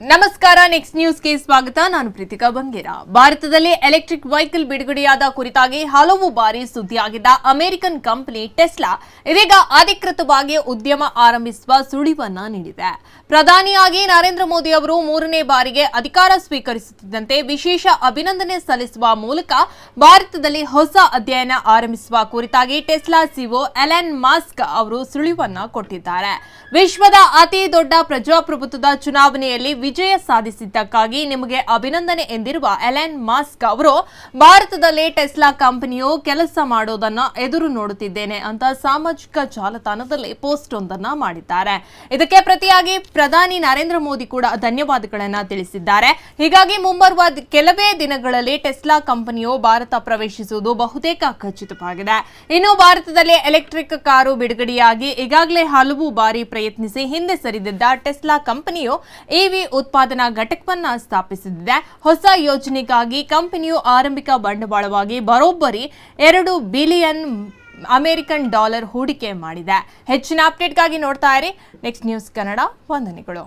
ನಮಸ್ಕಾರ ನೆಕ್ಸ್ಟ್ ನ್ಯೂಸ್ಗೆ ಸ್ವಾಗತ. ನಾನು ಪ್ರೀತಿಕಾ ಬಂಗೇರ. ಭಾರತದಲ್ಲಿ ಎಲೆಕ್ಟ್ರಿಕ್ ವೆಹಿಕಲ್ ಬಿಡುಗಡೆಯಾದ ಕುರಿತಾಗಿ ಹಲವು ಬಾರಿ ಸುದ್ದಿಯಾಗಿದ್ದ ಅಮೆರಿಕನ್ ಕಂಪನಿ ಟೆಸ್ಲಾ ಇದೀಗ ಅಧಿಕೃತವಾಗಿ ಉದ್ಯಮ ಆರಂಭಿಸುವ ಸುಳಿವನ್ನ ನೀಡಿದೆ. ಪ್ರಧಾನಿಯಾಗಿ ನರೇಂದ್ರ ಮೋದಿ ಅವರು ಮೂರನೇ ಬಾರಿಗೆ ಅಧಿಕಾರ ಸ್ವೀಕರಿಸುತ್ತಿದ್ದಂತೆ ವಿಶೇಷ ಅಭಿನಂದನೆ ಸಲ್ಲಿಸುವ ಮೂಲಕ ಭಾರತದಲ್ಲಿ ಹೊಸ ಅಧ್ಯಯನ ಆರಂಭಿಸುವ ಕುರಿತಾಗಿ ಟೆಸ್ಲಾ ಸಿಒ ಎಲೆನ್ ಮಾಸ್ಕ್ ಅವರು ಸುಳಿವನ್ನ ಕೊಟ್ಟಿದ್ದಾರೆ. ವಿಶ್ವದ ಅತಿ ದೊಡ್ಡ ಪ್ರಜಾಪ್ರಭುತ್ವದ ಚುನಾವಣೆಯಲ್ಲಿ ವಿಜಯ ಸಾಧಿಸಿದ್ದಕ್ಕಾಗಿ ನಿಮಗೆ ಅಭಿನಂದನೆ ಎಂದಿರುವ ಎಲೆನ್ ಮಾಸ್ಕ್ ಅವರು, ಭಾರತದಲ್ಲಿ ಟೆಸ್ಲಾ ಕಂಪನಿಯು ಕೆಲಸ ಮಾಡೋದನ್ನ ಎದುರು ನೋಡುತ್ತಿದ್ದೇನೆ ಅಂತ ಸಾಮಾಜಿಕ ಜಾಲತಾಣದಲ್ಲಿ ಪೋಸ್ಟ್ ಒಂದನ್ನ ಮಾಡಿದ್ದಾರೆ. ಇದಕ್ಕೆ ಪ್ರತಿಯಾಗಿ ಪ್ರಧಾನಿ ನರೇಂದ್ರ ಮೋದಿ ಕೂಡ ಧನ್ಯವಾದಗಳನ್ನ ತಿಳಿಸಿದ್ದಾರೆ. ಹೀಗಾಗಿ ಮುಂಬರುವ ಕೆಲವೇ ದಿನಗಳಲ್ಲಿ ಟೆಸ್ಲಾ ಕಂಪನಿಯು ಭಾರತ ಪ್ರವೇಶಿಸುವುದು ಬಹುತೇಕ ಖಚಿತವಾಗಿದೆ. ಇನ್ನು ಭಾರತದಲ್ಲಿ ಎಲೆಕ್ಟ್ರಿಕ್ ಕಾರು ಬಿಡುಗಡೆಯಾಗಿ ಈಗಾಗಲೇ ಹಲವು ಬಾರಿ ಪ್ರಯತ್ನಿಸಿ ಹಿಂದೆ ಸರಿದಿದ್ದ ಟೆಸ್ಲಾ ಕಂಪನಿಯು ಇವಿ ಉತ್ಪಾದನಾ ಘಟಕವನ್ನ ಸ್ಥಾಪಿಸಿದೆ. ಹೊಸ ಯೋಜನೆಗಾಗಿ ಕಂಪನಿಯು ಆರಂಭಿಕ ಬಂಡವಾಳವಾಗಿ ಬರೋಬ್ಬರಿ ಎರಡು ಬಿಲಿಯನ್ ಅಮೆರಿಕನ್ ಡಾಲರ್ ಹೂಡಿಕೆ ಮಾಡಿದೆ. ಹೆಚ್ಚಿನ ಅಪ್ಡೇಟ್ಗಾಗಿ ನೋಡ್ತಾ ಇರಿ. ನೆಕ್ಸ್ಟ್ ನ್ಯೂಸ್ ಕನ್ನಡ ವಂದನೆಗಳು.